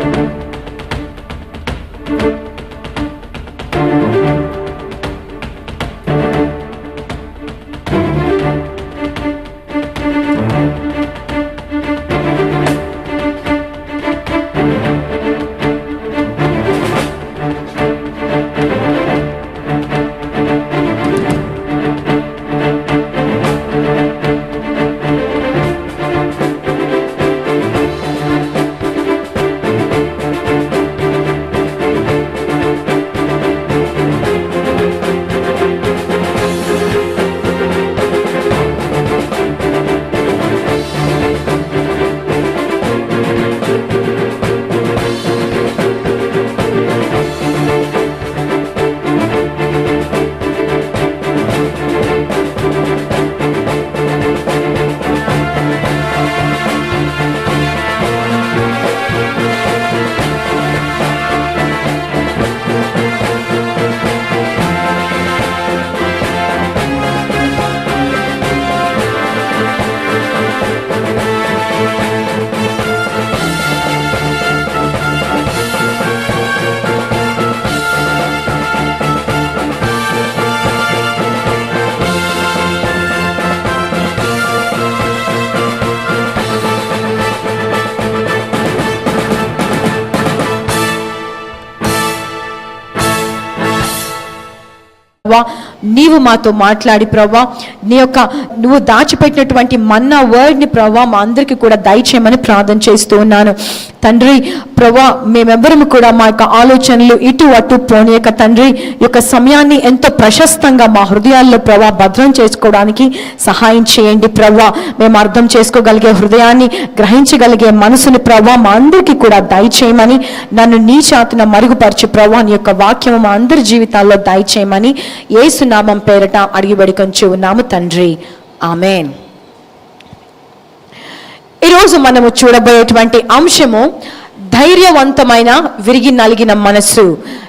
ప్రభా నీవు మాతో మాట్లాడి ప్రభా. నీ యొక్క నువ్వు దాచిపెట్టినటువంటి మన్నా వర్డ్ని ప్రభా మా అందరికీ కూడా దయచేయమని ప్రార్థన చేస్తూ ఉన్నాను. తండ్రి ప్రభా మేమెవ్వరము కూడా మా యొక్క ఆలోచనలు ఇటు అటు పోనీయక తండ్రి యొక్క సమయాన్ని ఎంతో ప్రశస్తంగా మా హృదయాల్లో ప్రభా భద్రం చేసుకోవడానికి సహాయం చేయండి ప్రభా. మేము అర్థం చేసుకోగలిగే హృదయాన్ని గ్రహించగలిగే మనసుని ప్రభా మా అందరికీ కూడా దయచేయమని నన్ను నీ చాతున మరుగుపరచు ప్రభా నీ యొక్క వాక్యం మా అందరి జీవితాల్లో దయచేయమని ఏసునామం పేరట అడిగిబడి ఉన్నాము తండ్రి. ఆమెన్. ఈరోజు మనము చూడబోయేటువంటి అంశము ధైర్యవంతమైన విరిగి నలిగిన మనస్సు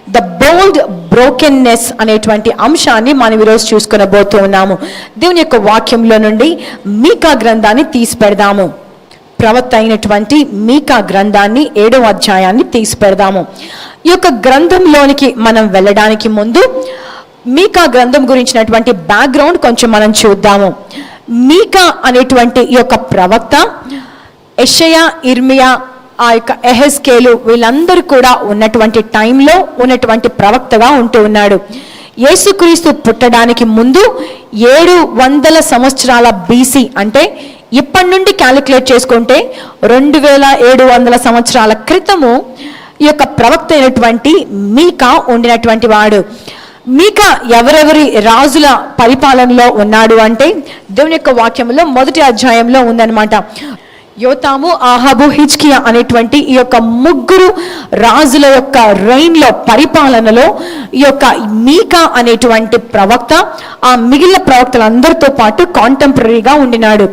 ద బోల్డ్ బ్రోకెన్నెస్ అనేటువంటి అంశాన్ని మనం ఈరోజు చూసుకొనబోతూ ఉన్నాము. దేవుని యొక్క వాక్యంలో నుండి మీకా గ్రంథాన్ని తీసి పెడదాము ప్రవక్త అయినటువంటి మీకా గ్రంథాన్ని ఏడవ అధ్యాయాన్ని తీసి పెడదాము ఈ యొక్క గ్రంథంలోనికి మనం వెళ్ళడానికి ముందు మీకా గ్రంథం గురించినటువంటి బ్యాక్గ్రౌండ్ కొంచెం మనం చూద్దాము. మీకా అనేటువంటి ఈ యొక్క ప్రవక్త ఎషయా ఇర్మియా ఆ యొక్క ఎహెస్కేలు వీళ్ళందరూ కూడా ఉన్నటువంటి టైంలో ఉన్నటువంటి ప్రవక్తగా ఉంటూ ఉన్నాడు. యేసుక్రీస్తు పుట్టడానికి ముందు ఏడు వందల సంవత్సరాల బీసీ అంటే ఇప్పటి నుండి క్యాలిక్యులేట్ చేసుకుంటే రెండు వేల ఏడు వందల సంవత్సరాల క్రితము ఈ యొక్క ప్రవక్త అయినటువంటి మీకా ఉండినటువంటి వాడు. మీక ఎవరెవరి రాజుల పరిపాలనలో ఉన్నాడు అంటే దేవుని యొక్క వాక్యంలో మొదటి అధ్యాయంలో ఉందన్నమాట. యోతాము ఆహాబు హిచ్కియా అనేటువంటి ఈ యొక్క ముగ్గురు రాజుల యొక్క రెయిన్లో పరిపాలనలో ఈ యొక్క మీకా అనేటువంటి ప్రవక్త ఆ మిగిలిన ప్రవక్తలందరితో పాటు కాంటెంపరీగా ఉండినాడు.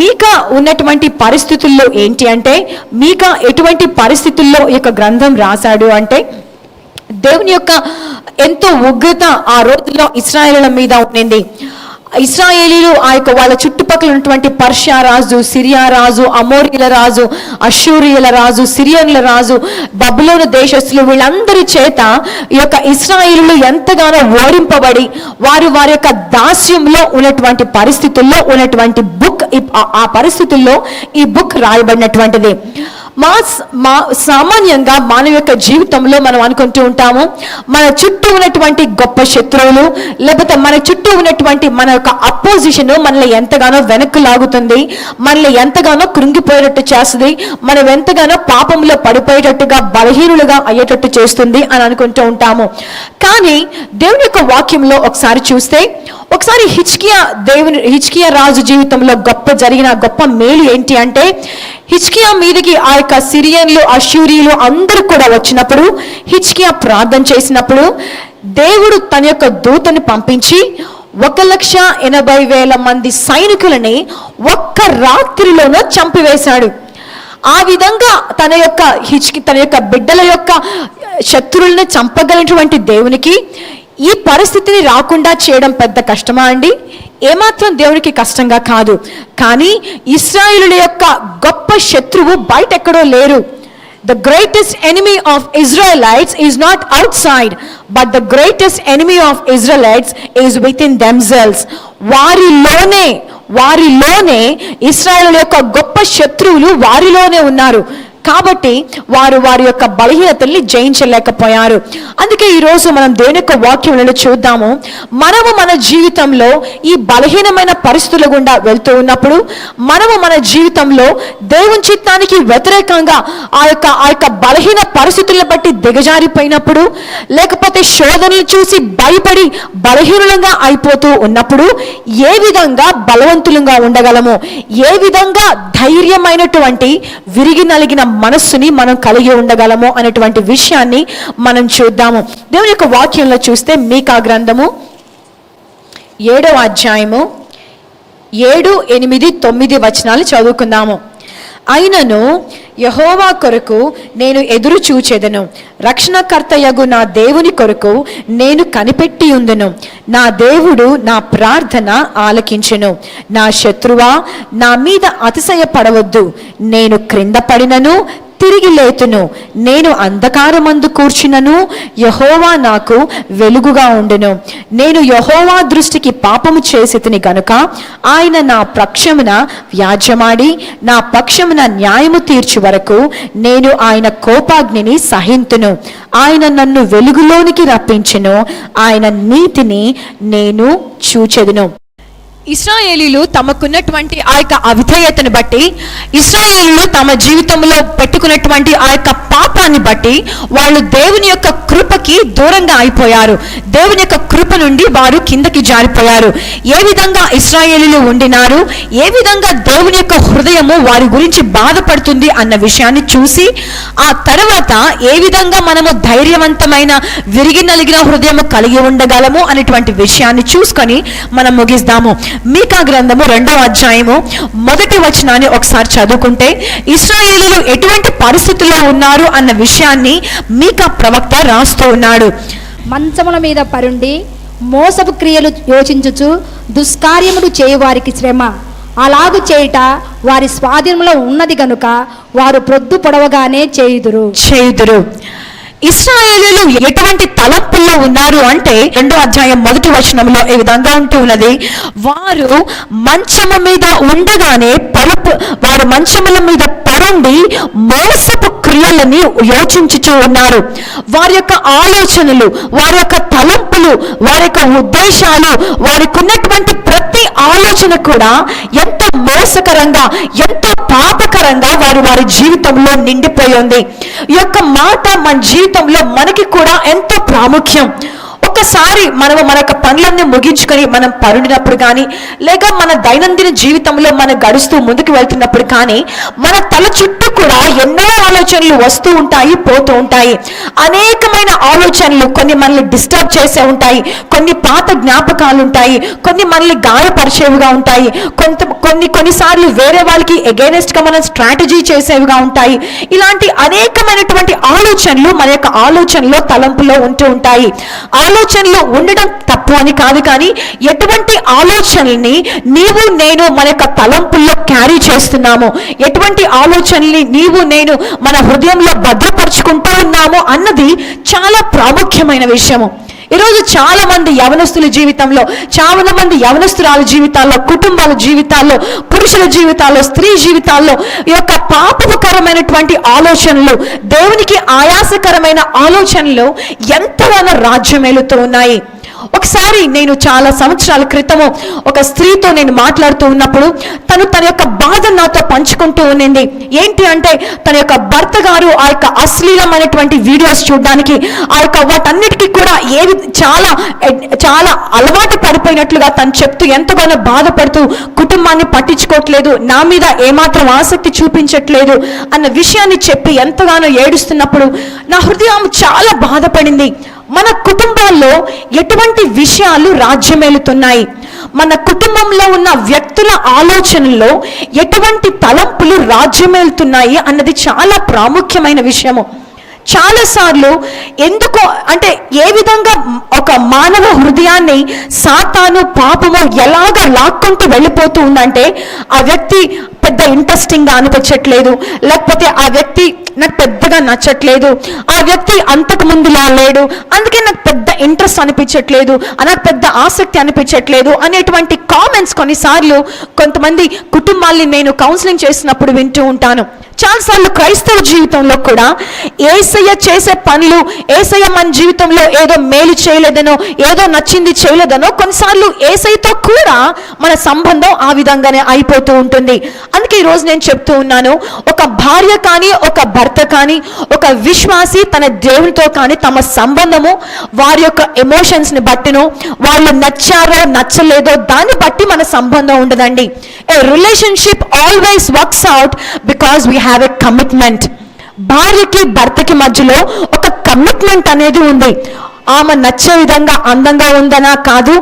మీకా ఉన్నటువంటి పరిస్థితుల్లో ఏంటి అంటే మీకా ఎటువంటి పరిస్థితుల్లో ఈ యొక్క గ్రంథం రాశాడు అంటే దేవుని యొక్క ఎంతో ఉగ్రత ఆ రోజుల్లో ఇస్రాయేలుల మీద ఉండింది. ఇస్రాయేలీలు ఆ యొక్క వాళ్ళ చుట్టుపక్కల ఉన్నటువంటి పర్షియా రాజు సిరియా రాజు అమోరియల రాజు అషూరియల రాజు సిరియన్ల రాజు బబులోని దేశస్తులు వీళ్ళందరి చేత ఈ యొక్క ఇస్రాయేలీలు ఎంతగానో ఓడింపబడి వారు వారి యొక్క దాస్యంలో ఉన్నటువంటి పరిస్థితుల్లో ఉన్నటువంటి బుక్ ఆ పరిస్థితుల్లో ఈ బుక్ రాయబడినటువంటిది. మా మా సామాన్యంగా మానవ యొక్క జీవితంలో మనం అనుకుంటూ ఉంటాము మన చుట్టూ ఉన్నటువంటి గొప్ప శత్రువులు లేకపోతే మన చుట్టూ ఉన్నటువంటి మన యొక్క అపోజిషన్ మనల్ని ఎంతగానో వెనక్కు లాగుతుంది మనల్ని ఎంతగానో కృంగిపోయేటట్టు చేస్తుంది మనం ఎంతగానో పాపంలో పడిపోయేటట్టుగా బలహీనులుగా అయ్యేటట్టు చేస్తుంది అని అనుకుంటూ ఉంటాము. కానీ దేవుని యొక్క వాక్యంలో ఒకసారి చూస్తే ఒకసారి హిచ్కియా దేవుని హిచ్కియా రాజు జీవితంలో గొప్ప జరిగిన గొప్ప మేలు ఏంటి అంటే హిచ్కియా మీదకి ఆ యొక్క సిరియన్లు అశూరియులు అందరూ కూడా వచ్చినప్పుడు హిచ్కియా ప్రార్థన చేసినప్పుడు దేవుడు తన యొక్క దూతను పంపించి ఒక లక్ష ఎనభై వేల మంది సైనికులని ఒక్క రాత్రిలోనూ చంపివేశాడు. ఆ విధంగా తన యొక్క హిచ్కి తన యొక్క బిడ్డల యొక్క శత్రువులను చంపగలిగినటువంటి దేవునికి ఈ పరిస్థితిని రాకుండా చేయడం పెద్ద కష్టమా అండి? ఏమాత్రం దేవునికి కష్టంగా కాదు. కానీ ఇస్రాయిలుల యొక్క గొప్ప శత్రువు బయట ఎక్కడో లేరు. The greatest enemy of Israelites is not outside but the greatest enemy of Israelites is within themselves వారిలోనే వారిలోనే ఇస్రాయల్ యొక్క గొప్ప శత్రువులు వారిలోనే ఉన్నారు. కాబట్టి వారు వారి యొక్క బలహీనతల్ని జయించలేకపోయారు. అందుకే ఈరోజు మనం దేవుని యొక్క వాక్యములను చూద్దాము. మనము మన జీవితంలో ఈ బలహీనమైన పరిస్థితుల గుండా వెళ్తూ ఉన్నప్పుడు మనము మన జీవితంలో దేవుని చిత్తానికి వ్యతిరేకంగా ఆ యొక్క ఆ యొక్క బలహీన పరిస్థితులను బట్టి దిగజారిపోయినప్పుడు లేకపోతే శోధనలు చూసి భయపడి బలహీనంగా అయిపోతూ ఉన్నప్పుడు ఏ విధంగా బలవంతులుగా ఉండగలము? ఏ విధంగా ధైర్యమైనటువంటి విరిగి నలిగిన మనస్సుని మనం కలిగి ఉండగలము అనేటువంటి విషయాన్ని మనం చూద్దాము. దేవుని యొక్క వాక్యంలో చూస్తే మీకా గ్రంథము ఏడవ అధ్యాయము ఏడు ఎనిమిది తొమ్మిది వచనాలు చదువుకుందాము. అయినను యహోవా కొరకు నేను ఎదురు చూచెదను. రక్షణకర్తయగు నా దేవుని కొరకు నేను కనిపెట్టి ఉందను. నా దేవుడు నా ప్రార్థన ఆలకించెను. నా శత్రువా నా మీద అతిశయ పడవద్దు నేను క్రింద పడినను తిరిగి లేతును. నేను అంధకారమందు కూర్చునను. యహోవా నాకు వెలుగుగా ఉండును. నేను యహోవా దృష్టికి పాపము చేసితిని గనుక ఆయన నా పక్షమున వ్యాజ్యమాడి నా పక్షమున న్యాయము తీర్చు వరకు నేను ఆయన కోపాగ్నిని సహింతును. ఆయన నన్ను వెలుగులోనికి రప్పించును. ఆయన నీతిని నేను చూచెదును. ఇస్రాయేలీలు తమకున్నటువంటి ఆ యొక్క అవిధేయతను బట్టి ఇస్రాయేలీలు తమ జీవితంలో పెట్టుకున్నటువంటి ఆ యొక్క పాపాన్ని బట్టి వాళ్ళు దేవుని యొక్క కృపకి దూరంగా అయిపోయారు. దేవుని యొక్క కృప నుండి వారు కిందకి జారిపోయారు. ఏ విధంగా ఇస్రాయేలీలు ఉండినారు ఏ విధంగా దేవుని యొక్క హృదయము వారి గురించి బాధపడుతుంది అన్న విషయాన్ని చూసి ఆ తర్వాత ఏ విధంగా మనము ధైర్యవంతమైన విరిగి నలిగిన హృదయము కలిగి ఉండగలము అనేటువంటి విషయాన్ని చూసుకొని మనం ముగిస్తాము. మీకా గ్రంథము రెండవ అధ్యాయము మొదటి వచనాన్ని ఒకసారి చదువుకుంటే ఇస్రాయేలీలు ఎటువంటి పరిస్థితుల్లో ఉన్నారు అన్న విషయాన్ని మీకా ప్రవక్త రాస్తూ ఉన్నాడు. మంచముల మీద పరుండి మోసపు క్రియలు యోచించుచు దుష్కార్యములు చేయువారికి శ్రమ. అలాగు చేయుట వారి స్వాధీనంలో ఉన్నది గనుక వారు ప్రొద్దు పొడవగానే చేయుదురు. చేయుదురు. ఇస్రాయేలీలు ఎటువంటి తలపుల్లో ఉన్నారు అంటే రెండో అధ్యాయం మొదటి వచనంలో ఈ విధంగా ఉంటూ ఉన్నది. వారు మంచము మీద ఉండగానే పరుపు వారు మంచముల మీద పరుండి మోసపు క్రియలని యోచించుచూ ఉన్నారు వారి యొక్క ఆలోచనలు వారి యొక్క తలంపులు వారి యొక్క ఉద్దేశాలు వారికి ఉన్నటువంటి ప్రతి ఆలోచన కూడా ఎంత మోసకరంగా ఎంతో పాపకరంగా వారు వారి జీవితంలో నిండిపోయి ఉంది ఈ యొక్క మాట మన జీవితంలో మనకి కూడా ఎంతో ప్రాముఖ్యం. ఒక్కసారి మనము మన యొక్క పనులన్నీ ముగించుకొని మనం పరుడినప్పుడు కానీ లేక మన దైనందిన జీవితంలో మనం గడుస్తూ ముందుకు వెళ్తున్నప్పుడు కానీ మన తల చుట్టూ కూడా ఎన్నో ఆలోచనలు వస్తూ ఉంటాయి పోతూ ఉంటాయి. అనేకమైన ఆలోచనలు కొన్ని మనల్ని డిస్టర్బ్ చేసే ఉంటాయి కొన్ని పాత జ్ఞాపకాలు ఉంటాయి కొన్ని మనల్ని గాయపరిచేవిగా ఉంటాయి. కొంత కొన్ని కొన్నిసార్లు వేరే వాళ్ళకి against గా మనం స్ట్రాటజీ చేసేవిగా ఉంటాయి. ఇలాంటి అనేకమైనటువంటి ఆలోచనలు మన యొక్క ఆలోచనలో తలంపులో ఉంటూ ఉంటాయి. ఆలోచనలు ఉండడం తప్పు అని కాదు కానీ ఎటువంటి ఆలోచనల్ని నీవు నేను మన యొక్క తలంపుల్లో క్యారీ చేస్తున్నాము. ఎటువంటి ఆలోచనల్ని నీవు నేను మన హృదయంలో భద్రపరుచుకుంటూ ఉన్నాము అన్నది చాలా ప్రాముఖ్యమైన విషయము. ఈరోజు చాలా మంది యవనస్తుల జీవితంలో చాలా మంది యవనస్తురాల జీవితాల్లో కుటుంబాల జీవితాల్లో పురుషుల జీవితాల్లో స్త్రీ జీవితాల్లో ఈ యొక్క పాపకరమైనటువంటి ఆలోచనలు దేవునికి ఆయాసకరమైన ఆలోచనలు ఎంతగానో రాజ్యమేలుతూ ఉన్నాయి. ఒకసారి నేను చాలా సంవత్సరాల క్రితము ఒక స్త్రీతో నేను మాట్లాడుతూ ఉన్నప్పుడు తను తన యొక్క బాధ నాతో పంచుకుంటూ ఉండింది. ఏంటి అంటే తన యొక్క భర్త గారు ఆ యొక్క అశ్లీలమైనటువంటి వీడియోస్ చూడడానికి ఆ యొక్క వాటన్నిటికీ కూడా ఏది చాలా చాలా అలవాటు పడిపోయినట్లుగా తను చెప్తూ ఎంతగానో బాధపడుతూ కుటుంబాన్ని పట్టించుకోవట్లేదు నా మీద ఏమాత్రం ఆసక్తి చూపించట్లేదు అన్న విషయాన్ని చెప్పి ఎంతగానో ఏడుస్తున్నప్పుడు నా హృదయం చాలా బాధపడింది. మన కుటుంబాల్లో ఎటువంటి విషయాలు రాజ్యమేలుతున్నాయి? మన కుటుంబంలో ఉన్న వ్యక్తుల ఆలోచనల్లో ఎటువంటి తలంపులు రాజ్యమేలుతున్నాయి అన్నది చాలా ప్రాముఖ్యమైన విషయము. చాలాసార్లు ఎందుకో అంటే ఏ విధంగా ఒక మానవ హృదయాన్ని సాతాను పాపము ఎలాగ లాక్కుంటూ వెళ్ళిపోతూ ఉందంటే ఆ వ్యక్తి పెద్ద ఇంట్రెస్టింగ్గా అనిపించట్లేదు. లేకపోతే ఆ వ్యక్తి నాకు పెద్దగా నచ్చట్లేదు. ఆ వ్యక్తి అంతకు ముందులా లేడు. అందుకే నాకు పెద్ద ఇంట్రెస్ట్ అనిపించట్లేదు. నాకు పెద్ద ఆసక్తి అనిపించట్లేదు అనేటువంటి కామెంట్స్ కొన్నిసార్లు కొంతమంది కుటుంబాల్ని నేను కౌన్సిలింగ్ చేసినప్పుడు వింటూ ఉంటాను. చాలాసార్లు క్రైస్తవ జీవితంలో కూడా ఏసయ్య చేసే పనులు ఏసయ్య మన జీవితంలో ఏదో మేలు చేయలేదనో ఏదో నచ్చింది చేయలేదనో కొన్నిసార్లు ఏసైతో కూడా మన సంబంధం ఆ విధంగానే అయిపోతూ ఉంటుంది. అందుకే ఈరోజు నేను చెప్తూ ఉన్నాను ఒక భార్య కానీ ఒక భర్త కానీ ఒక విశ్వాసి తన దేవునితో కానీ తమ సంబంధము వారి యొక్క ఎమోషన్స్ని బట్టినో వాళ్ళు నచ్చారో నచ్చలేదో దాన్ని బట్టి మన సంబంధం ఉండదండి. A relationship always works out because we have a commitment భార్యకి భర్తకి మధ్యలో ఒక కమిట్మెంట్ అనేది ఉంది. ఆమె నచ్చే విధంగా అందంగా ఉందనా కాదు.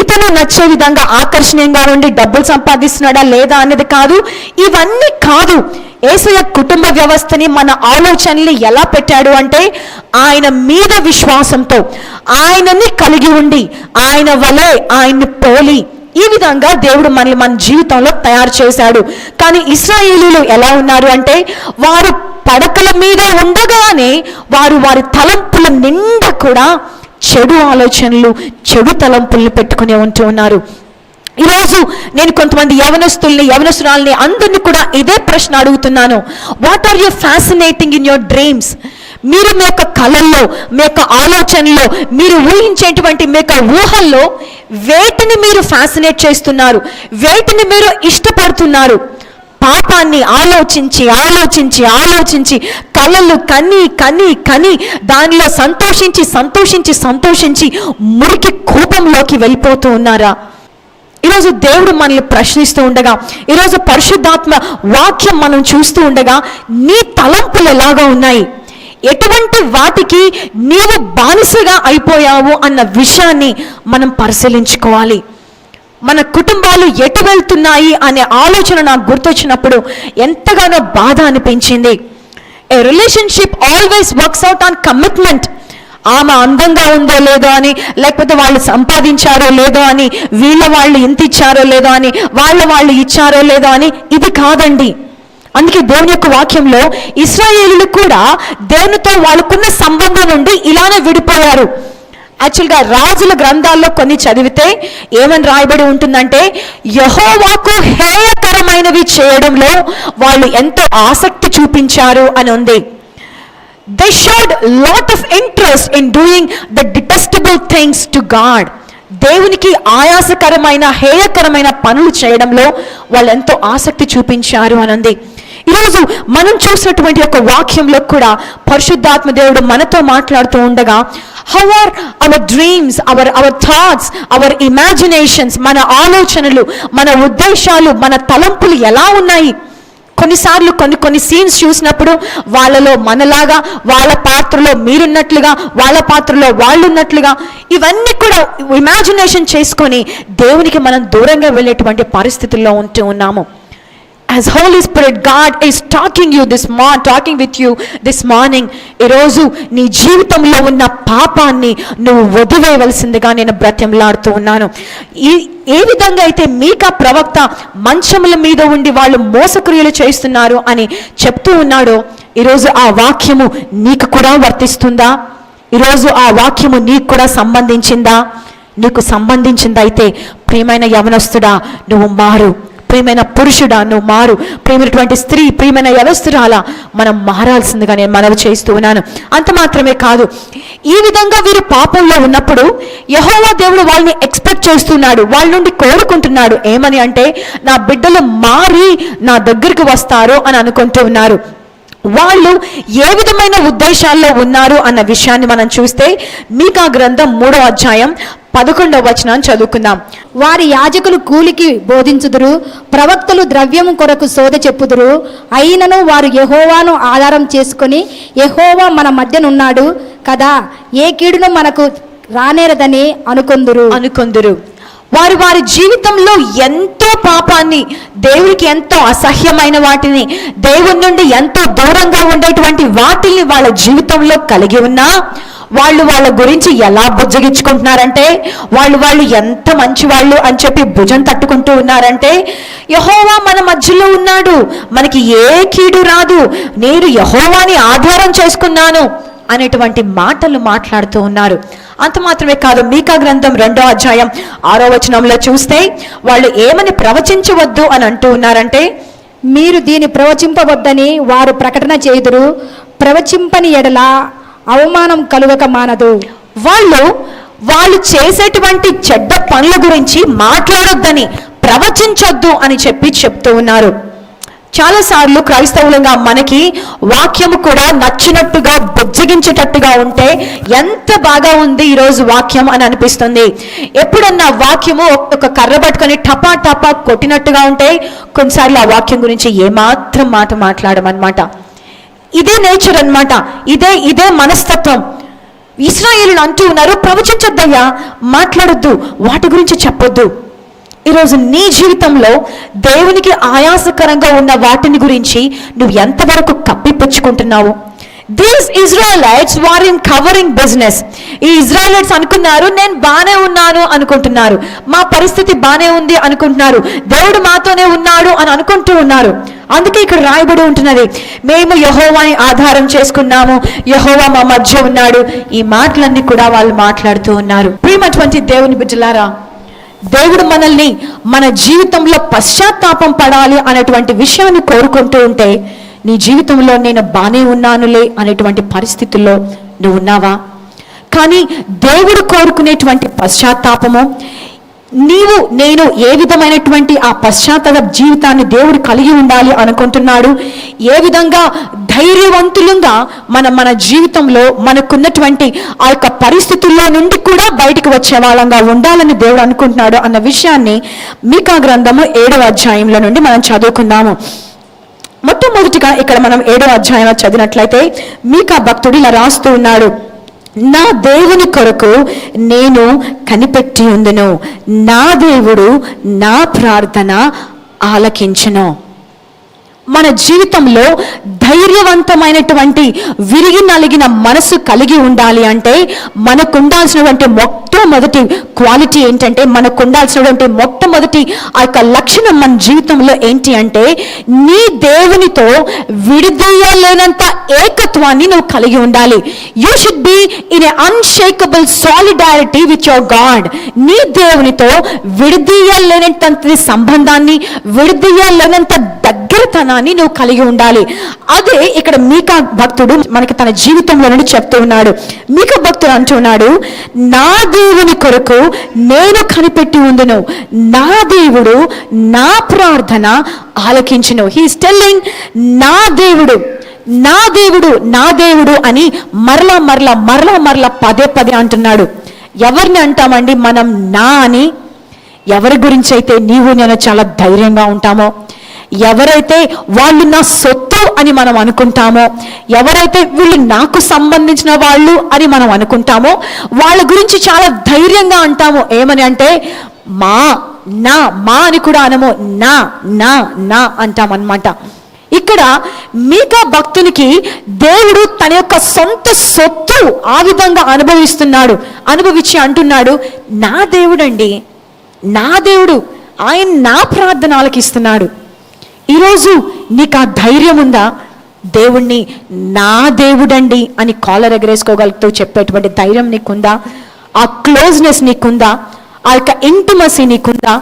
ఇతను నచ్చే విధంగా ఆకర్షణీయంగా ఉండి డబ్బులు సంపాదిస్తున్నాడా లేదా అనేది కాదు. ఇవన్నీ కాదు. ఏసయ కుటుంబ వ్యవస్థని మన ఆలోచనల్ని ఎలా పెట్టాడు అంటే ఆయన మీద విశ్వాసంతో. ఆయనని కలిగి ఉండి ఆయన వలె ఆయన్ని పోలి ఈ విధంగా దేవుడు మనల్ని మన జీవితంలో తయారు చేశాడు. కానీ ఇస్రాయేలీలు ఎలా ఉన్నారు అంటే వారు పడకల మీద ఉండగానే వారు వారి తలంపుల నిండా కూడా చెడు ఆలోచనలు చెడు తలంపుల్ని పెట్టుకునే ఉంటూ ఉన్నారు. ఈరోజు నేను కొంతమంది యవనస్తుల్ని యవనస్తురాల్ని అందరినీ కూడా ఇదే ప్రశ్న అడుగుతున్నాను. What are you fascinating in your dreams మీరు మీ యొక్క కళల్లో మీ యొక్క ఆలోచనలో మీరు ఊహించేటువంటి మీ యొక్క ఊహల్లో వేటిని మీరు ఫ్యాసినేట్ చేస్తున్నారు వేటిని మీరు ఇష్టపడుతున్నారు? పాపాన్ని ఆలోచించి ఆలోచించి ఆలోచించి కళలు కని కని కని దానిలో సంతోషించి సంతోషించి సంతోషించి మురికి కోపంలోకి వెళ్ళిపోతూ ఉన్నారా? ఈరోజు దేవుడు మనల్ని ప్రశ్నిస్తూ ఉండగా ఈరోజు పరిశుద్ధాత్మ వాక్యం మనం చూస్తూ ఉండగా నీ తలంపులు ఎలాగా ఉన్నాయి? ఎటువంటి వాటికి నీవు బానిసగా అయిపోయావు అన్న విషయాన్ని మనం పరిశీలించుకోవాలి. మన కుటుంబాలు ఎటు వెళ్తున్నాయి అనే ఆలోచన నాకు గుర్తొచ్చినప్పుడు ఎంతగానో బాధ అనిపించింది. A relationship always works out on commitment ఆమె అందంగా ఉందో లేదో అని లేకపోతే వాళ్ళు సంపాదించారో లేదో అని వీళ్ళ వాళ్ళు ఇంత ఇచ్చారో లేదో అని వాళ్ళ వాళ్ళు ఇచ్చారో లేదో అని ఇది కాదండి. అందుకే దేవుని యొక్క వాక్యంలో ఇస్రాయేలీలు కూడా దేవునితో వాళ్ళకున్న సంబంధం నుండి ఇలానే విడిపోయారు. యాక్చువల్గా రాజుల గ్రంథాల్లో కొన్ని చదివితే ఏమని రాయబడి ఉంటుందంటే యహోవాకు హేయకరమైనవి చేయడంలో వాళ్ళు ఎంతో ఆసక్తి చూపించారు అని ఉంది. They showed lot of interest in doing the detestable things to God దేవునికి ఆయాసకరమైన హేయకరమైన పనులు చేయడంలో వాళ్ళు ఎంతో ఆసక్తి చూపించారు అని ఉంది. ఈరోజు మనం చూసినటువంటి ఒక వాక్యంలో కూడా పరిశుద్ధాత్మ దేవుడు మనతో మాట్లాడుతూ ఉండగా how are our dreams our our thoughts our imaginations మన ఆలోచనలు మన ఉద్దేశాలు మన తలంపులు ఎలా ఉన్నాయి? కొన్నిసార్లు కొన్ని కొన్ని సీన్స్ చూసినప్పుడు వాళ్ళలో మనలాగా వాళ్ళ పాత్రలో మీరున్నట్లుగా వాళ్ళ పాత్రలో వాళ్ళు ఉన్నట్లుగా ఇవన్నీ కూడా ఇమాజినేషన్ చేసుకొని దేవునికి మనం దూరంగా వెళ్ళేటువంటి పరిస్థితుల్లో ఉంటూ ఉన్నాము. As Holy Spirit God is talking you this మా talking with you this morning ఈరోజు నీ జీవితంలో ఉన్న పాపాన్ని నువ్వు వదిలేయవలసిందిగా నేను బ్రత్యంలాడుతూ ఉన్నాను. ఈ ఏ విధంగా అయితే మీకా ప్రవక్త మంచముల మీద ఉండి వాళ్ళు మోసక్రియలు చేస్తున్నారు అని చెప్తూ ఉన్నాడో ఈరోజు ఆ వాక్యము నీకు కూడా వర్తిస్తుందా? ఈరోజు ఆ వాక్యము నీకు కూడా సంబంధించిందా? నీకు సంబంధించిందైతే ప్రియమైన యవనస్తుడా నువ్వు మారు. ప్రియమైన పురుషుడా నువ్వు మారు. ప్రియమైనటువంటి స్త్రీ ప్రియమైన యవస్తురాలా మనం మారాల్సిందిగా నేను మనవి చేస్తూ ఉన్నాను. అంత మాత్రమే కాదు ఈ విధంగా వీరు పాపంలో ఉన్నప్పుడు యహోవా దేవుడు వాళ్ళని ఎక్స్పెక్ట్ చేస్తున్నాడు వాళ్ళ నుండి కోరుకుంటున్నాడు. ఏమని అంటే నా బిడ్డలు మారి నా దగ్గరికి వస్తారు అని అనుకుంటూ ఉన్నారు. వాళ్ళు ఏ విధమైన ఉద్దేశాల్లో ఉన్నారు అన్న విషయాన్ని మనం చూస్తే మీకా గ్రంథం మూడో అధ్యాయం పదకొండవ వచనాన్ని చదువుకుందాం. వారి యాజకులు కూలికి బోధించుదురు ప్రవక్తలు ద్రవ్యము కొరకు శోధ చెప్పుదురు. అయినను వారు యహోవాను ఆధారం చేసుకొని యహోవా మన మధ్యనున్నాడు కదా ఏ కీడును మనకు రానేరదని అనుకొందురు. అనుకొందురు. వారు వారి జీవితంలో ఎంతో పాపాన్ని దేవుడికి ఎంతో అసహ్యమైన వాటిని దేవుడి నుండి ఎంతో దూరంగా ఉండేటువంటి వాటిని వాళ్ళ జీవితంలో కలిగి ఉన్నా వాళ్ళు వాళ్ళ గురించి ఎలా బుజ్జగించుకుంటున్నారంటే వాళ్ళు వాళ్ళు ఎంత మంచి వాళ్ళు అని చెప్పి భుజం తట్టుకుంటూ ఉన్నారంటే యహోవా మన మధ్యలో ఉన్నాడు. మనకి ఏ కీడు రాదు. నేను యహోవాని ఆధారం చేసుకున్నాను అనేటువంటి మాటలు మాట్లాడుతూ ఉన్నారు. అంత మాత్రమే కాదు మీకా గ్రంథం రెండో అధ్యాయం ఆరో వచనంలో చూస్తే వాళ్ళు ఏమని ప్రవచించవద్దు అని అంటూ ఉన్నారంటే మీరు దీన్ని ప్రవచింపవద్దని వారు ప్రకటన చేయుదురు. ప్రవచింపని ఎడల అవమానం కలుగక మానదు. వాళ్ళు వాళ్ళు చేసేటువంటి చెడ్డ పనుల గురించి మాట్లాడొద్దని ప్రవచించొద్దు అని చెప్పి చెప్తూ ఉన్నారు. చాలాసార్లు క్రైస్తవులుగా మనకి వాక్యము కూడా నచ్చినట్టుగా బుజ్జగించేటట్టుగా ఉంటే ఎంత బాగా ఉంది ఈరోజు వాక్యం అని అనిపిస్తుంది. ఎప్పుడన్నా వాక్యము ఒక కర్ర పట్టుకొని టపా టపా కొట్టినట్టుగా ఉంటే కొన్నిసార్లు ఆ వాక్యం గురించి ఏమాత్రం మాట మాట్లాడమన్నమాట. ఇదే నేచర్ అన్నమాట. ఇదే ఇదే మనస్తత్వం. ఇస్రాయేలు అంటూ ఉన్నారు ప్రవచించొద్దయ్యా మాట్లాడొద్దు వాటి గురించి చెప్పొద్దు. ఈరోజు నీ జీవితంలో దేవునికి ఆయాసకరంగా ఉన్న వాటిని గురించి నువ్వు ఎంతవరకు కప్పిపుచ్చుకుంటున్నావు? These Israelites were in covering business ఈ ఇజ్రాయలైట్స్ అనుకున్నారు నేను బాగానే ఉన్నాను అనుకుంటున్నారు. మా పరిస్థితి బాగానే ఉంది అనుకుంటున్నారు. దేవుడు మాతోనే ఉన్నాడు అని అనుకుంటూ ఉన్నారు. అందుకే ఇక్కడ రాయబడి ఉంటున్నది మేము యహోవాని ఆధారం చేసుకున్నాము. యహోవా మా మధ్య ఉన్నాడు. ఈ మాటలన్నీ కూడా వాళ్ళు మాట్లాడుతూ ఉన్నారు. ప్రియమైనటువంటి దేవుని బిడ్డలారా దేవుడు మనల్ని మన జీవితంలో పశ్చాత్తాపం పడాలి అనేటువంటి విషయాన్ని కోరుకుంటూ ఉంటే నీ జీవితంలో నేను బానే ఉన్నానులే అనేటువంటి పరిస్థితుల్లో నువ్వు ఉన్నావా? కానీ దేవుడు కోరుకునేటువంటి పశ్చాత్తాపము నీవు నేను ఏ విధమైనటువంటి ఆ పశ్చాత్తాప జీవితాన్ని దేవుడు కలిగి ఉండాలి అనుకుంటున్నాడు? ఏ విధంగా ధైర్యవంతులుగా మన మన జీవితంలో మనకున్నటువంటి ఆ యొక్క పరిస్థితుల్లో నుండి కూడా బయటికి వచ్చే వాళ్ళంగా ఉండాలని దేవుడు అనుకుంటున్నాడు అన్న విషయాన్ని మీకా గ్రంథము ఏడవ అధ్యాయంలో నుండి మనం చదువుకుందాము. మొట్టమొదటిగా ఇక్కడ మనం ఏడో అధ్యాయంలో చదివినట్లయితే మీకా భక్తుడు ఇలా రాస్తూ ఉన్నాడు నా దేవుని కొరకు నేను కనిపెట్టి ఉందును నా దేవుడు నా ప్రార్థన ఆలకించను. మన జీవితంలో ధైర్యవంతమైనటువంటి విరిగి నలిగిన మనసు కలిగి ఉండాలి అంటే మనకు ఉండాల్సినటువంటి మొట్టమొదటి క్వాలిటీ ఏంటంటే మనకు ఉండాల్సినటువంటి మొట్టమొదటి ఆ యొక్క లక్షణం మన జీవితంలో ఏంటి అంటే నీ దేవునితో విడిదీయలేనంత ఏకత్వాన్ని నువ్వు కలిగి ఉండాలి. You should be in a unshakable solidarity with your God నీ దేవునితో విడిదీయలేనంత సంబంధాన్ని విడిదీయలేనంత దగ్గరతనాన్ని నువ్వు కలిగి ఉండాలి. అదే ఇక్కడ మీకా భక్తుడు మనకి తన జీవితంలో నుండి చెప్తూ ఉన్నాడు. మీకా భక్తుడు అంటున్నాడు నా దేవుని కొరకు నేను కనిపెట్టి ఉందును నా దేవుడు నా ప్రార్థన ఆలకించును. హీస్ టెల్లింగ్ నా దేవుడు నా దేవుడు నా దేవుడు అని మరలా మరలా మరలా మరలా పదే పదే అంటున్నాడు. ఎవరిని అంటామండి? మనం నా అని. ఎవరి గురించి అయితే నీవు నేను చాలా ధైర్యంగా ఉంటామో ఎవరైతే వాళ్ళు నా సొత్తు అని మనం అనుకుంటామో ఎవరైతే వీళ్ళు నాకు సంబంధించిన వాళ్ళు అని మనం అనుకుంటామో వాళ్ళ గురించి చాలా ధైర్యంగా అంటాము. ఏమని అంటే మా నా మా అని కూడా అనము. నా నా నా అంటామన్నమాట. ఇక్కడ మీకా భక్తునికి దేవుడు తన యొక్క సొంత సొత్తు ఆ విధంగా అనుభవిస్తున్నాడు అనుభవించి అంటున్నాడు నా దేవుడండి నా దేవుడు ఆయన నా ప్రార్థన ఆలకిస్తున్నాడు ఈరోజు నీకు ఆ ధైర్యం ఉందా? దేవుణ్ణి నా దేవుడండి అని కాలర్ ఎగరేసుకోగలుగుతూ చెప్పేటువంటి ధైర్యం నీకుందా? ఆ క్లోజ్నెస్ నీకుందా? ఆ యొక్క ఇంటిమసీ నీకుందా?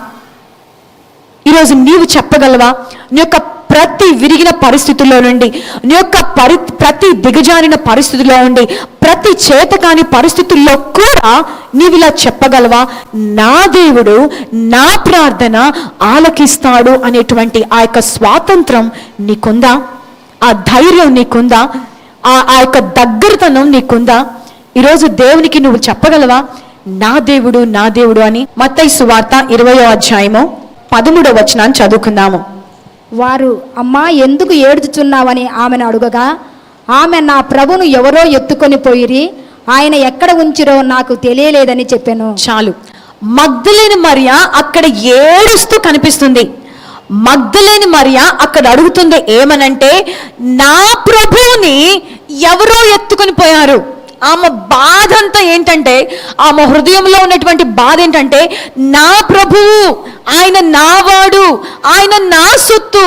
ఈరోజు నీవు చెప్పగలవా? నీ యొక్క ప్రతి విరిగిన పరిస్థితుల్లో నుండి నీ యొక్క పరి ప్రతి దిగజారిన పరిస్థితుల్లో నుండి ప్రతి చేతకాని పరిస్థితుల్లో కూడా నీవు ఇలా చెప్పగలవా? నా దేవుడు నా ప్రార్థన ఆలకిస్తాడు అనేటువంటి ఆ యొక్క స్వాతంత్రం నీకుందా? ఆ ధైర్యం నీకుందా? ఆ ఆ యొక్క దగ్గరతనం నీకుందా? ఈరోజు దేవునికి నువ్వు చెప్పగలవా? నా దేవుడు నా దేవుడు అని మత్తయి సువార్త ఇరవయో అధ్యాయము పదమూడో వచనాన్ని చదువుకుందాము. వారు అమ్మా ఎందుకు ఏడుచుచున్నావని ఆమెను అడుగగా? ఆమె నా ప్రభును ఎవరో ఎత్తుకొని పోయిరి. ఆయన ఎక్కడ ఉంచిరో నాకు తెలియలేదని చెప్పాను. చాలు. మగ్ధులేని మరియ అక్కడ ఏడుస్తూ కనిపిస్తుంది. మగ్ధులేని మరియ అక్కడ అడుగుతుంది ఏమనంటే నా ప్రభువుని ఎవరో ఎత్తుకొని పోయారు. ఆమె బాధ అంతా ఏంటంటే ఆమె హృదయంలో ఉన్నటువంటి బాధ ఏంటంటే నా ప్రభువు ఆయన నావాడు ఆయన నా సొత్తు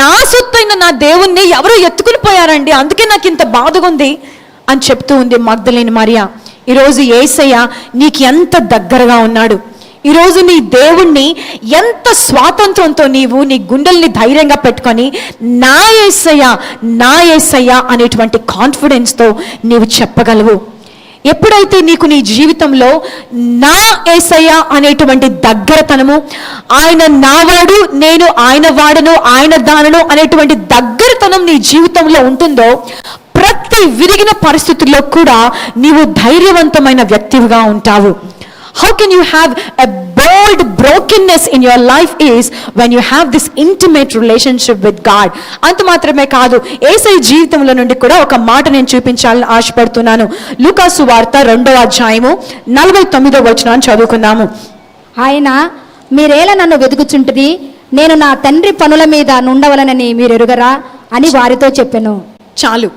నా సొత్తు అయిన నా దేవుణ్ణి ఎవరో ఎత్తుకుని పోయారండి అందుకే నాకు ఇంత బాధగా ఉంది అని చెప్తూ ఉంది మగ్ధలేని మరియా. ఈరోజు ఏసయ్య నీకు ఎంత దగ్గరగా ఉన్నాడు. ఈరోజు నీ దేవుణ్ణి ఎంత స్వాతంత్రంతో నీవు నీ గుండెల్ని ధైర్యంగా పెట్టుకొని నా ఏసయ్య నా ఏసయ్య అనేటువంటి కాన్ఫిడెన్స్తో నీవు చెప్పగలవు. ఎప్పుడైతే నీకు నీ జీవితంలో నా ఏసయ్య అనేటువంటి దగ్గరతనము ఆయన నావాడు నేను ఆయన వాడను ఆయన దానను అనేటువంటి దగ్గరతనం నీ జీవితంలో ఉంటుందో ప్రతి విరిగిన పరిస్థితుల్లో కూడా నీవు ధైర్యవంతమైన వ్యక్తివిగా ఉంటావు. How can you have a bold brokenness in your life is when you have this intimate relationship with God అంత మాత్రమే కాదు ఏసై జీవితంలో నుండి కూడా ఒక మాట నేను చూపించాలని ఆశపడుతున్నాను. లూకాసు వార్త రెండవ అధ్యాయము నలభై తొమ్మిదో వచనాన్ని చదువుకుందాము. ఆయన మీరేలా నన్ను వెతుకుచుంటిరి నేను నా తండ్రి పనుల మీద నుండవలనని మీరు ఎరుగరా అని వారితో చెప్పెను. చాలు.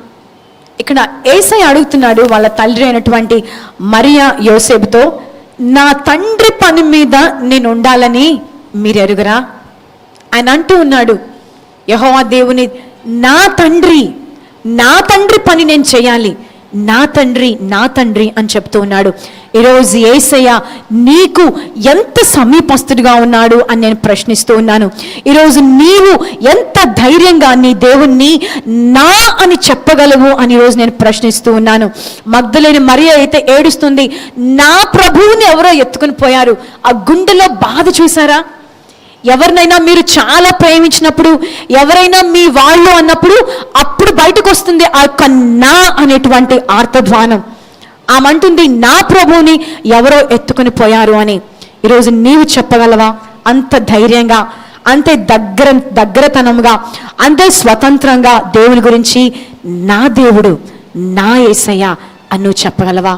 ఇక్కడ ఏసై అడుగుతున్నాడు వాళ్ళ తండ్రి అయినటువంటి మరియా యోసేపుతో నా తండ్రి పని మీద నేను ఉండాలని మీరు ఎరుగురా ఆయన అంటూ ఉన్నాడు యహోవా దేవుని నా తండ్రి నా తండ్రి పని నేను చేయాలి. నా తండ్రి నా తండ్రి అని చెప్తూ ఉన్నాడు. ఈరోజు ఏసయ్య నీకు ఎంత సమీపస్తుడిగా ఉన్నాడు అని నేను ప్రశ్నిస్తూ ఉన్నాను. ఈరోజు నీవు ఎంత ధైర్యంగా నీ దేవుణ్ణి నా అని చెప్పగలవు అని ఈరోజు నేను ప్రశ్నిస్తూ ఉన్నాను. మగ్ధులేని మరియ అయితే ఏడుస్తుంది నా ప్రభువుని ఎవరో ఎత్తుకుని పోయారు? ఆ గుండెలో బాధ చూసారా ఎవరినైనా మీరు చాలా ప్రేమించినప్పుడు ఎవరైనా మీ వాళ్ళు అన్నప్పుడు అప్పుడు బయటకు వస్తుంది ఆ యొక్క నా అనేటువంటి ఆర్తధ్వానం. ఆమంటుంది నా ప్రభువుని ఎవరో ఎత్తుకుని పోయారు అని. ఈరోజు నీవు చెప్పగలవా? అంత ధైర్యంగా అంతే దగ్గర దగ్గరతనంగా అంతే స్వతంత్రంగా దేవుని గురించి నా దేవుడు నా ఏసయ్య అని నువ్వు చెప్పగలవా?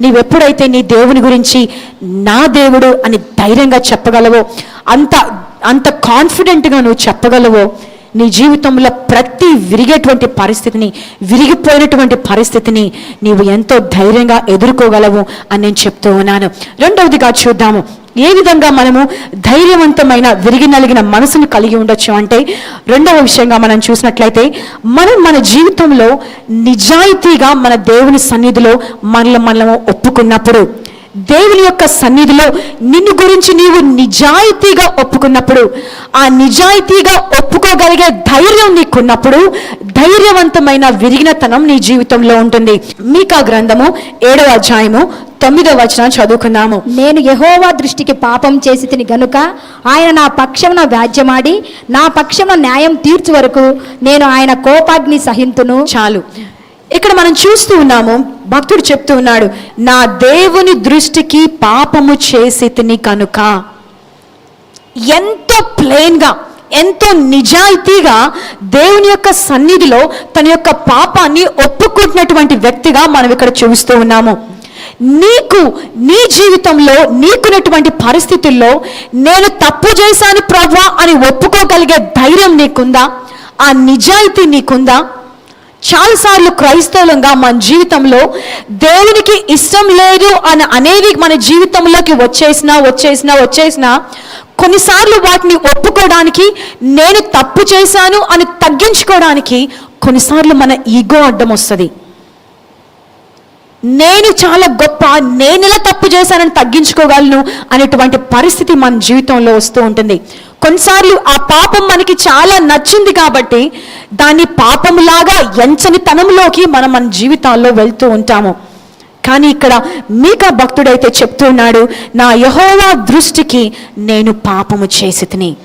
నీవెప్పుడైతే నీ దేవుని గురించి నా దేవుడు అని ధైర్యంగా చెప్పగలవో అంత అంత కాన్ఫిడెంట్గా నువ్వు చెప్పగలవో నీ జీవితంలో ప్రతి విరిగేటువంటి పరిస్థితిని విరిగిపోయినటువంటి పరిస్థితిని నీవు ఎంతో ధైర్యంగా ఎదుర్కోగలవు అని నేను చెప్తూ ఉన్నాను. రెండవదిగా చూద్దాము. ఏ విధంగా మనము ధైర్యవంతమైన విరిగి నలిగిన మనసును కలిగి ఉండొచ్చు అంటే రెండవ విషయంగా మనం చూసినట్లయితే మనం మన జీవితంలో నిజాయితీగా మన దేవుని సన్నిధిలో మనల్ని మనము ఒప్పుకున్నప్పుడు దేవుని యొక్క సన్నిధిలో నిన్ను గురించి నీవు నిజాయితీగా ఒప్పుకున్నప్పుడు ఆ నిజాయితీగా ఒప్పుకోగలిగే ధైర్యం నీకున్నప్పుడు ధైర్యవంతమైన విరిగినతనం నీ జీవితంలో ఉంటుంది. మీకా గ్రంథము ఏడవ అధ్యాయము తొమ్మిదవ వచనం చదువుకుందాము. నేను యహోవా దృష్టికి పాపం చేసి తిని గనుక ఆయన నా పక్షమున వ్యాజ్యమాడి నా పక్షమున న్యాయం తీర్చు వరకు నేను ఆయన కోపాగ్ని సహింతును. చాలు. ఇక్కడ మనం చూస్తూ ఉన్నాము భక్తుడు చెప్తూ ఉన్నాడు నా దేవుని దృష్టికి పాపము చేసి తిని కనుక ఎంతో ప్లెయిన్గా ఎంతో నిజాయితీగా దేవుని యొక్క సన్నిధిలో తన యొక్క పాపాన్ని ఒప్పుకుంటున్నటువంటి వ్యక్తిగా మనం ఇక్కడ చూస్తూ ఉన్నాము. నీకు నీ జీవితంలో నీకున్నటువంటి పరిస్థితుల్లో నేను తప్పు చేశాను ప్రభా అని ఒప్పుకోగలిగే ధైర్యం నీకుందా? ఆ నిజాయితీ నీకుందా? చాలాసార్లు క్రైస్తవులంగా మన జీవితంలో దేవునికి ఇష్టం లేదు అని అనేది మన జీవితంలోకి వచ్చేసినా వచ్చేసినా వచ్చేసినా కొన్నిసార్లు వాటిని ఒప్పుకోవడానికి నేను తప్పు చేశాను అని తగ్గించుకోవడానికి కొన్నిసార్లు మన ఈగో అడ్డం వస్తుంది. నేను చాలా గొప్ప నేను ఇలా తప్పు చేశానని తగ్గించుకోగలను అనేటువంటి పరిస్థితి మన జీవితంలో వస్తూ ఉంటుంది. కొన్నిసార్లు ఆ పాపం మనకి చాలా నచ్చింది కాబట్టి దాన్ని పాపములాగా ఎంచని తనంలోకి మనం మన జీవితాల్లో వెళ్తూ ఉంటాము. కానీ ఇక్కడ మీకా భక్తుడైతే చెప్తున్నాడు నా యహోవా దృష్టికి నేను పాపము చేసి తిని.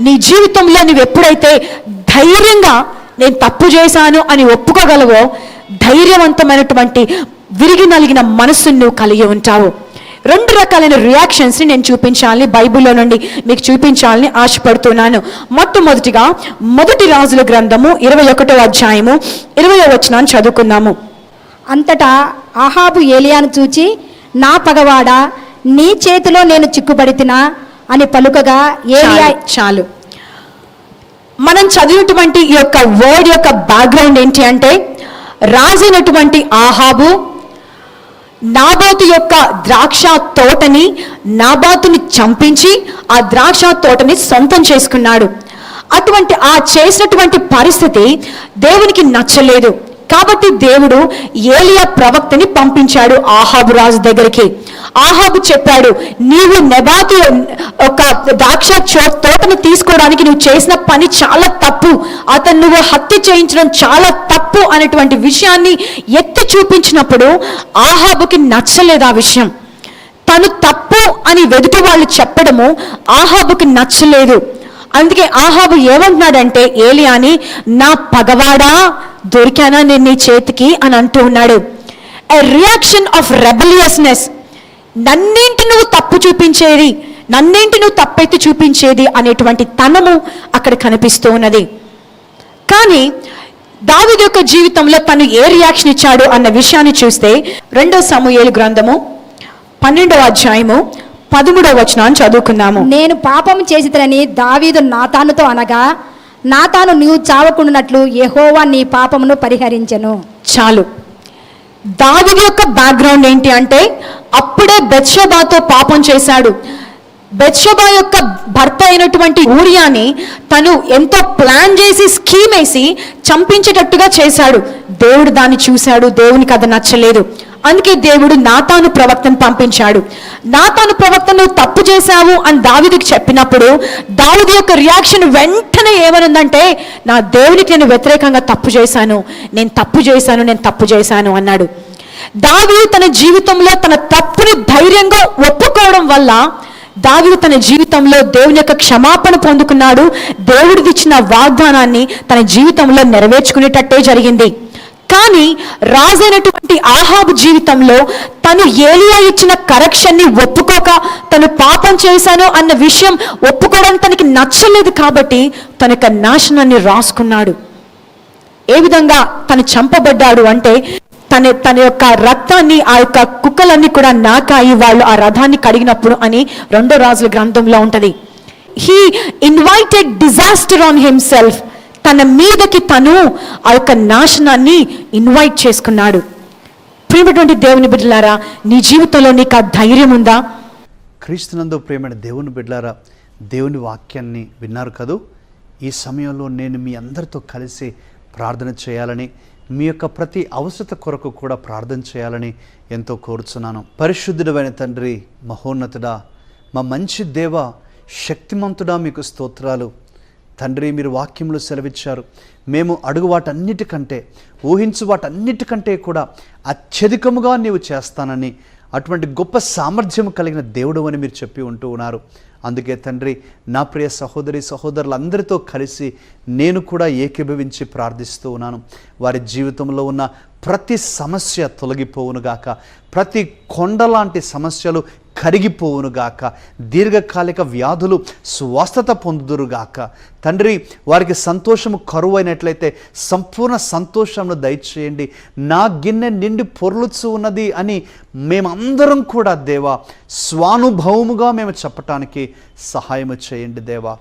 నీ జీవితంలో నువ్వు ఎప్పుడైతే ధైర్యంగా నేను తప్పు చేశాను అని ఒప్పుకోగలవో ధైర్యవంతమైనటువంటి విరిగి నలిగిన మనస్సును నువ్వు కలిగి ఉంటావు. రెండు రకాలైన రియాక్షన్స్ని నేను చూపించాలని బైబిల్లో నుండి మీకు చూపించాలని ఆశపడుతున్నాను. మొట్టమొదటిగా మొదటి రాజుల గ్రంథము ఇరవై ఒకటో అధ్యాయము ఇరవై వచనాన్ని చదువుకుందాము. అంతటా ఆహాబు ఏలియాను చూచి నా పగవాడా నీ చేతిలో నేను చిక్కుబడితినా? అని పలుకగా ఏలియా చాలు, చాలు. మనం చదివినటువంటి ఈ యొక్క వర్డ్ యొక్క బ్యాక్గ్రౌండ్ ఏంటి అంటే రాజైనటువంటి ఆహాబు నాబాతు యొక్క ద్రాక్ష తోటని నాబాతుని చంపించి ఆ ద్రాక్ష తోటని సొంతం చేసుకున్నాడు. అటువంటి ఆ చేసినటువంటి పరిస్థితి దేవునికి నచ్చలేదు. కాబట్టి దేవుడు ఏలియా ప్రవక్తని పంపించాడు ఆహాబు రాజు దగ్గరికి. ఆహాబు చెప్పాడు నీవు నెబాతు ఒక ద్రాక్ష తోటను తీసుకోవడానికి నువ్వు చేసిన పని చాలా తప్పు. అతను నువ్వు హత్య చేయించడం చాలా తప్పు అనేటువంటి విషయాన్ని ఎత్తి చూపించినప్పుడు ఆహాబుకి నచ్చలేదు ఆ విషయం. తను తప్పు అని వెదుటి వాళ్ళు చెప్పడము ఆహాబుకి నచ్చలేదు. అందుకే ఆహాబు ఏమంటున్నాడంటే ఏలియాని నా పగవాడా దొరికానా నేను నీ చేతికి? అని అంటూ ఉన్నాడు. ఎ రియాక్షన్ ఆఫ్ రెబలియస్నెస్ నన్నేంటి నువ్వు తప్పు చూపించేది? నన్నేంటి నువ్వు తప్పైతే చూపించేది అనేటువంటి తనము అక్కడ కనిపిస్తూ ఉన్నది. కానీ దావీదు యొక్క జీవితంలో తను ఏ రియాక్షన్ ఇచ్చాడు అన్న విషయాన్ని చూస్తే రెండో సమూయేలు గ్రంథము పన్నెండవ అధ్యాయము పదమూడవ వచనాన్ని చదువుకుందాము. నేను పాపం చేసితనని దావీదు నాతానుతో అనగా నాతాను నీవు చావకుండానట్లు యెహోవా నీ పాపమును పరిహరించెను. చాలు. దావిది యొక్క బ్యాక్గ్రౌండ్ ఏంటి అంటే అప్పుడే బెత్షబాతో పాపం చేశాడు. బెత్షబా యొక్క భర్త అయినటువంటి ఊరియాని తను ఎంతో ప్లాన్ చేసి స్కీమ్ వేసి చంపించేటట్టుగా చేశాడు. దేవుడు దాన్ని చూశాడు దేవునికి అది నచ్చలేదు. అందుకే దేవుడు నాతాను ప్రవక్తను పంపించాడు. నాతాను ప్రవక్తను తప్పు చేశావు అని దావిదికి చెప్పినప్పుడు దావిది యొక్క రియాక్షన్ వెంటనే ఏమనుందంటే నా దేవునికి నేను వ్యతిరేకంగా తప్పు చేశాను. నేను తప్పు చేశాను నేను తప్పు చేశాను అన్నాడు. దావిడు తన జీవితంలో తన తప్పుని ధైర్యంగా ఒప్పుకోవడం వల్ల దావిడు తన జీవితంలో దేవుని యొక్క క్షమాపణ పొందుకున్నాడు. దేవుడిది ఇచ్చిన వాగ్దానాన్ని తన జీవితంలో నెరవేర్చుకునేటట్టే జరిగింది. కానీ రాజైనటువంటి ఆహాబు జీవితంలో తను ఏలియా ఇచ్చిన కరెక్షన్ని ఒప్పుకోక తను పాపం చేశాను అన్న విషయం ఒప్పుకోవడం తనకి నచ్చలేదు కాబట్టి తన యొక్క నాశనాన్ని రాసుకున్నాడు. ఏ విధంగా తను చంపబడ్డాడు అంటే తన తన యొక్క రక్తాన్ని ఆ యొక్క కుక్కలన్నీ కూడా నాకాయి వాళ్ళు ఆ రథాన్ని కడిగినప్పుడు అని రెండో రాజుల గ్రంథంలో ఉంటది. He invited disaster on himself తన మీదకి తను ఆ యొక్క నాశనాన్ని ఇన్వైట్ చేసుకున్నాడు. ప్రేమటువంటి దేవుని బిడ్డలారా నీ జీవితంలో నీకు ఆ ధైర్యం ఉందా? క్రీస్తునందు ప్రేమైన దేవుని బిడ్డలారా దేవుని వాక్యాన్ని విన్నారు కదూ? ఈ సమయంలో నేను మీ అందరితో కలిసి ప్రార్థన చేయాలని మీ యొక్క ప్రతి అవసరత కొరకు కూడా ప్రార్థన చేయాలని ఎంతో కోరుచున్నాను. పరిశుద్ధుడమైన తండ్రి మహోన్నతుడా మా మంచి దేవ శక్తిమంతుడా మీకు స్తోత్రాలు. తండ్రి మీరు వాక్యంలో సెలవిచ్చారు. మేము అడుగు వాటన్నిటికంటే ఊహించు వాటన్నిటికంటే కూడా అత్యధికముగా నీవు చేస్తానని అటువంటి గొప్ప సామర్థ్యం కలిగిన దేవుడు అని మీరు చెప్పి ఉంటూ ఉన్నారు. అందుకే తండ్రి నా ప్రియ సహోదరి సహోదరులందరితో కలిసి నేను కూడా ఏకీభవించి ప్రార్థిస్తూ ఉన్నాను. వారి జీవితంలో ఉన్న ప్రతి సమస్య తొలగిపోవునుగాక ప్రతి కొండలాంటి సమస్యలు కరిగిపోవునుగాక దీర్ఘకాలిక వ్యాధులు స్వస్థత పొందుదురుగాక తండ్రి వారికి సంతోషము కరువైనట్లయితే సంపూర్ణ సంతోషంను దయచేయండి. నా గిన్నె నిండి పొర్లుచు ఉన్నది అని మేమందరం కూడా దేవా స్వానుభవముగా మేము చెప్పటానికి సహాయము చేయండి దేవా.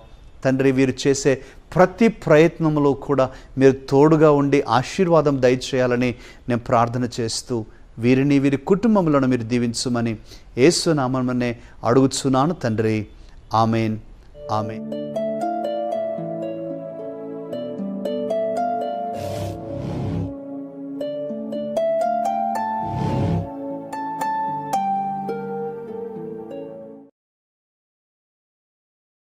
తండ్రి వీరు చేసే ప్రతి ప్రయత్నంలో కూడా మీరు తోడుగా ఉండి ఆశీర్వాదం దయచేయాలని నేను ప్రార్థన చేస్తూ వీరిని వీరి కుటుంబములను మీరు దీవించుమని ఏసునామనే అడుగుచున్నాను తండ్రి. ఆమెన్. ఆమెన్.